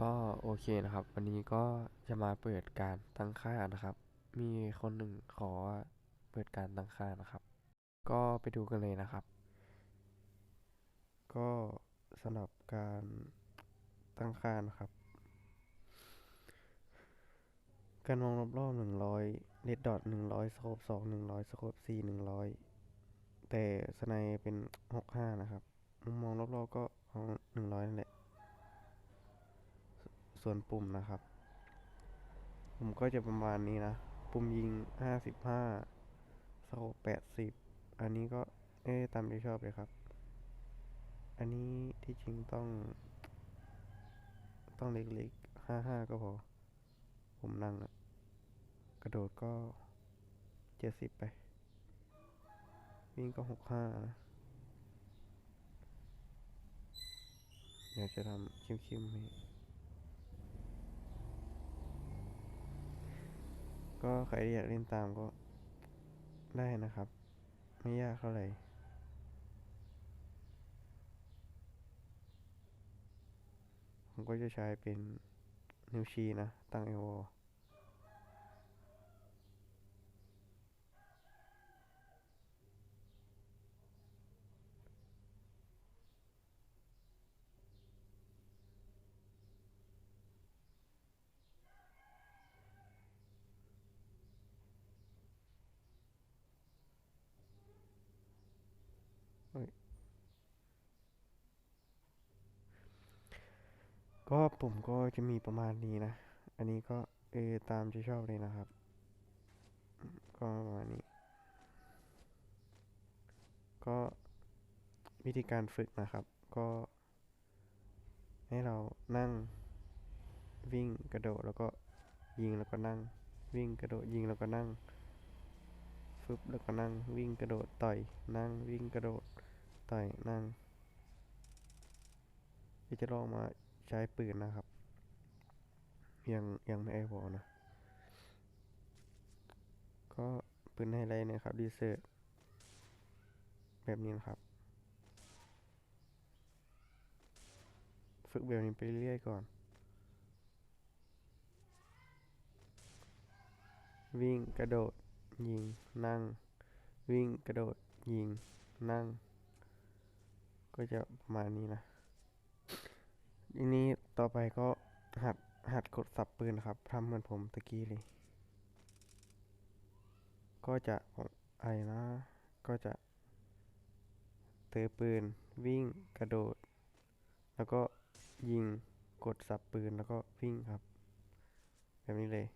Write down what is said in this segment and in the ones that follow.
ก็โอเคนะครับ วันนี้ก็จะมาเปิดการตั้งค่านะครับ มีคนหนึ่งขอเปิดการตั้งค่านะครับ ก็ไปดูกันเลยนะครับ ก็สำหรับการตั้งค่านะครับ การมองรอบๆหนึ่งร้อยเลดดอทหนึ่งร้อยสโคปสองหนึ่งร้อยสโคปสี่หนึ่งร้อยแต่สไนเป็นหกห้านะครับมุมมองรอบๆก็ของหนึ่งร้อยนั่นแหละ ส่วนปุ่มนะครับ ผมก็จะประมาณนี้นะ ปุ่มยิงห้าสิบห้าสโคปแปดสิบอันนี้ก็ เอ๊ตามที่ชอบเลยครับ อันนี้ที่จริงต้อง ต้องเล็กๆห้าห้าก็พอ ผมนั่งอะกระโดดก็เจ็ดสิบไป วิ่งก็หกห้านะเดี๋ยวจะทำคิมๆให้ ก็ใครที่อยากเล่นตามก็ได้นะครับ ไม่ยากเท่าไหร่ผมก็จะใช้เป็นนิ้วชี้นะ ตั้งเอวอ ก็ผมก็จะมีประมาณนี้นะ อันนี้ก็เออตามที่ชอบเลยนะครับ ก็ประมาณนี้ ก็วิธีการฝึกนะครับ ก็ ให้เรานั่งวิ่งกระโดดแล้วก็ยิงแล้วก็นั่ง วิ่งกระโดดยิงแล้วก็นั่งฟึบแล้วก็นั่งวิ่งกระโดดต่อยนั่งวิ่งกระโดดต่อยนั่งจะลองมา ใช้ปืนนะครับ ยังยังไม่ไอวอลนะ ก็ปืนไฮไลท์นะครับดีเซอร์แบบนี้นะครับ ฝึกแบบนี้ไปเรื่อยๆก่อน วิ่งกระโดด ยิง นั่ง วิ่งกระโดด ยิง นั่ง ก็จะประมาณนี้นะ ทีนี้ต่อไปก็หัดหัดกดสับปืนครับทำเหมือนผมตะกี้เลย ก็จะผมอะไรนะ ก็จะเตอปืนวิ่งกระโดด แล้วก็ยิงกดสับปืนแล้วก็วิ่งครับ แบบนี้เลย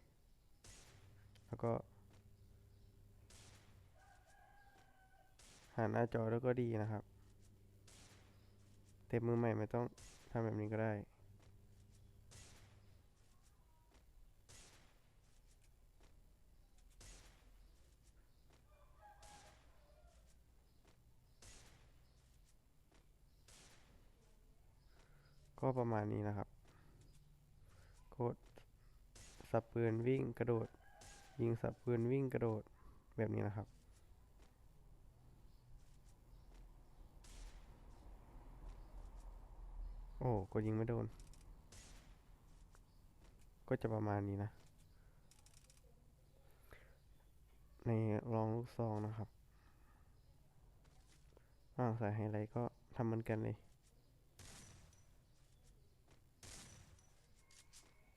แล้วก็ หาหน้าจอแล้วก็ดีนะครับแต่มือใหม่ไม่ต้อง ทำแบบนี้ก็ได้ ก็ประมาณนี้นะครับ กดสับปืนวิ่งกระโดด ยิงสับปืนวิ่งกระโดดแบบนี้นะครับ อ้ก็ยิงไม่โดน ก็จะประมาณนี้นะ ในลองลูกซองนะครับอ่าวสายไฮไลท์ก็ทำเหมือนกันเลย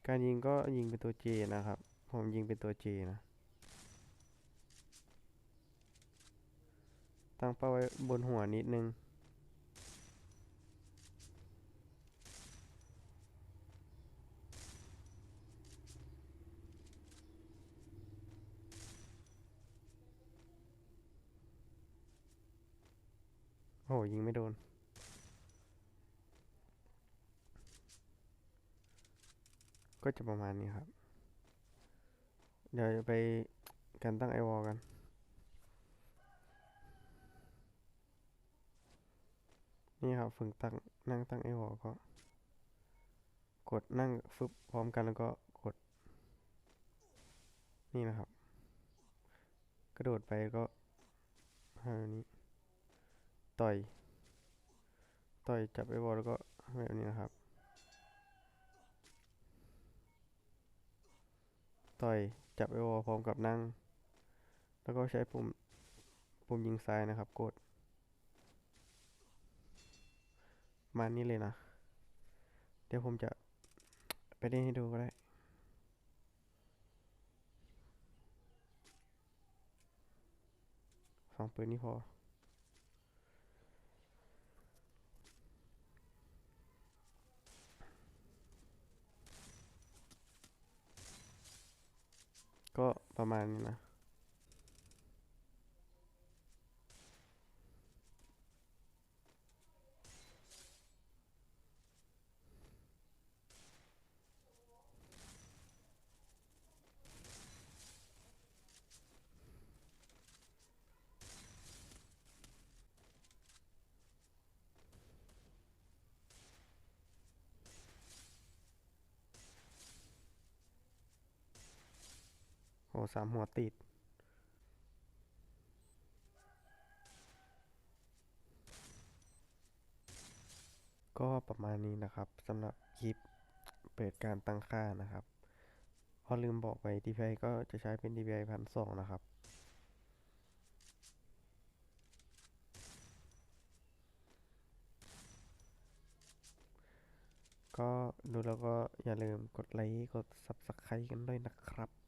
การยิงก็ยิงเป็นตัว J นะครับ ผมยิงเป็นตัว J นะ ตั้งเป้าไว้บนหัวนิดนึง โอ้โหยิงไม่โดน ก็จะประมาณนี้ครับ เดี๋ยวจะไปการตั้งไอวอลกันนี่ครับฝึกตั้งนั่งตั้งไอวอลก็ กดนั่งฟึบพร้อมกันแล้วก็กด นี่นะครับ กระโดดไปก็แบบนี้ ต่อย ต่อยจับไอวอลแล้วก็แบบนี้นะครับ ต่อยจับไอวอลพร้อมกับนั่ง แล้วก็ใช้ปุ่มปุ่มยิงซ้ายนะครับ กด มานี้เลยนะ เดี๋ยวผมจะไปเล่นให้ดูก็ได้สองปืนนี่พอ ก็ประมาณนี้นะ โหสามหัวติด ก็ประมาณนี้นะครับสำหรับคลิปเปิดการตั้งค่านะครับพอลืมบอกไป DPI ก็จะใช้เป็น DPI พันสองนะครับ ก็ดูแล้วก็อย่าลืมกดไลค์ กด Subscribe กันด้วยนะครับ